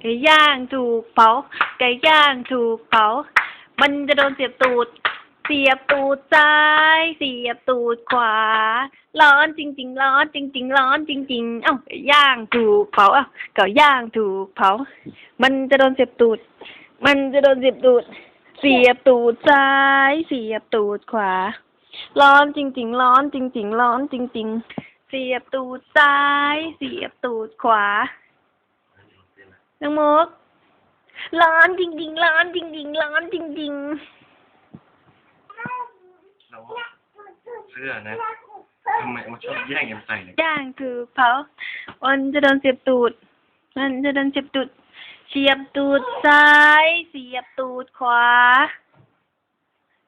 ไก่ย่างถูกเผาไก่ย่างถูกเผามันจะโดนเสียบตูด เสียบตูดซ้าย เสียบตูดขวา ร้อนจริง ๆ ร้อนจริง ๆ ร้อนจริง ๆ เอ้าไก่ย่างถูกเผาเอ้าไก่ย่างถูกเผา มันจะโดนเสียบตูด มันจะโดนเสียบตูด เสียบตูดซ้าย เสียบตูดขวา ร้อนจริง ๆ ร้อนจริง ๆ ร้อนจริง ๆ เสียบตูดซ้าย เสียบตูดขวา น้องมุกร้อนจริงๆร้อนจริงๆร้อนจริงเราเสื้อนะทำไมมาชอบแย่งเอ็มใส่เนี่ยๆย่างถูกเผามันจะโดนเสียบตูดมันจะโดนเสียบตูด เสียบตูดซ้าย เสียบตูดขวา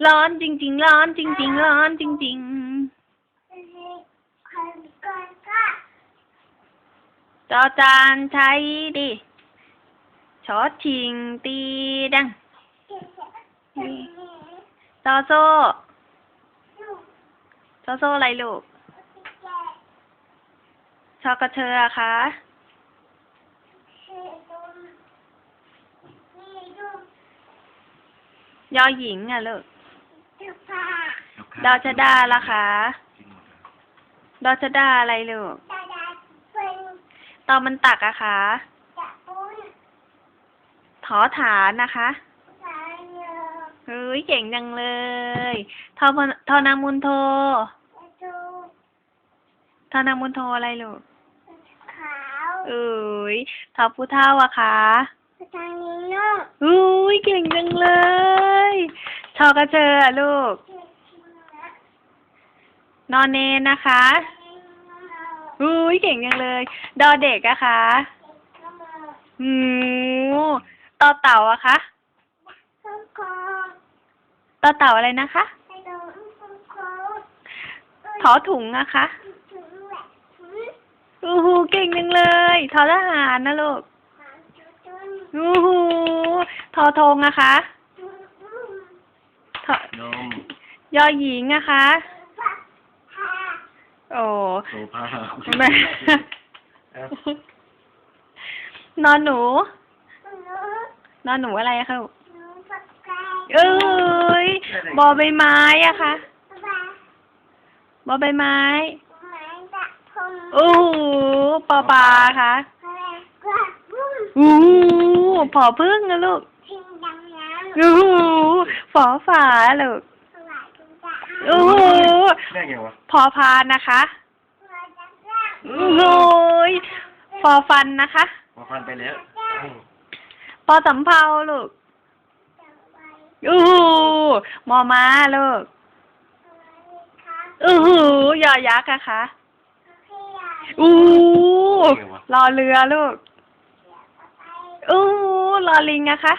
ร้อนจริงๆร้อนจริงๆร้อนจริงๆจอจานใช้ดิ ชอชิงตีดังจอโซ่จอโซ่อะไรลูก ชอกระเชอคะยอหญิงอะลูกดอชดาละคะกินหมดเลยดอชดาอะไรลูก ตอมันตักอะคะ ถอฐานนะคะเฮ้ยเก่งจังเลยทอพนทอนามุนโททอนามุนโทอะไรลูกเอ้ยทอผู้เท่าอะคะอุ้ยเก่งจังเลยทอกระเชออะลูก นอนเนนนะคะอุ้ยเก่งจังเลย ดอเด็กอะคะอืม ต่อเต่าอะคะต่อเต่าอะไรนะคะถอถุงอะคะอู้หูเก่งจังเลยทอทหารนะลูกอู้หูทอธงอะคะทอนมยอหญิงอะคะโอ้โซฟาแม่นอนหนู นอนหนูอะไรอะคะลูกเอ้ยบอใบไม้อะคะบอใบไม้โอ้โหปอปลาค่ะอู้หูผอพึ่งนะลูกอู้หูฝอฝาลูกอู้หูแม่ไงวะพอพานนะคะอู้หูฟอฟันนะคะมาฟันไปแล้วอืม ปอสำเภาลูกอู้หูมอม้าลูกอู้หูยอยักษ์อะคะอู้รอเรือลูกอู้รอลิงอะคะ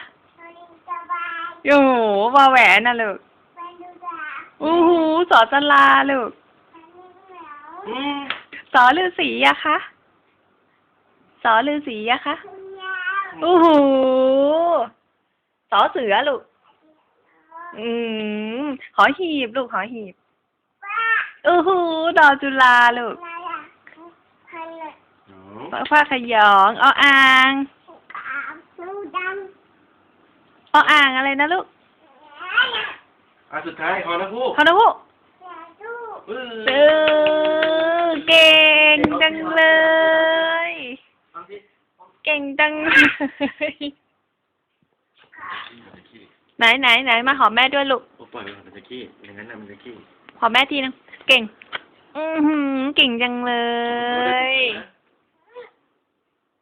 อู้วอแหวนนะลูกอู้หูสอสลาลูกอืมสอฤาษีอะคะสอฤาษีอะคะ อู้หูสอเสือลูก อืมขอหีบลูกขอหีบอู้หูดอจุฬาลูกหนูฟ้าขยองออ่างออ่างอะไรนะลูกอะสุดท้ายขอนะคู่ขอนะพูเอเออเก่งจังเลยเอาสิ เก่งจังเลยไหนไหนไหนมาหอมแม่ด้วยลูกโอ้ปล่อยมันจะขี้อย่างนั้นน่ะมันจะขี้หอมแม่ทีนึงเก่ง อือหือเก่งจังเลยนะ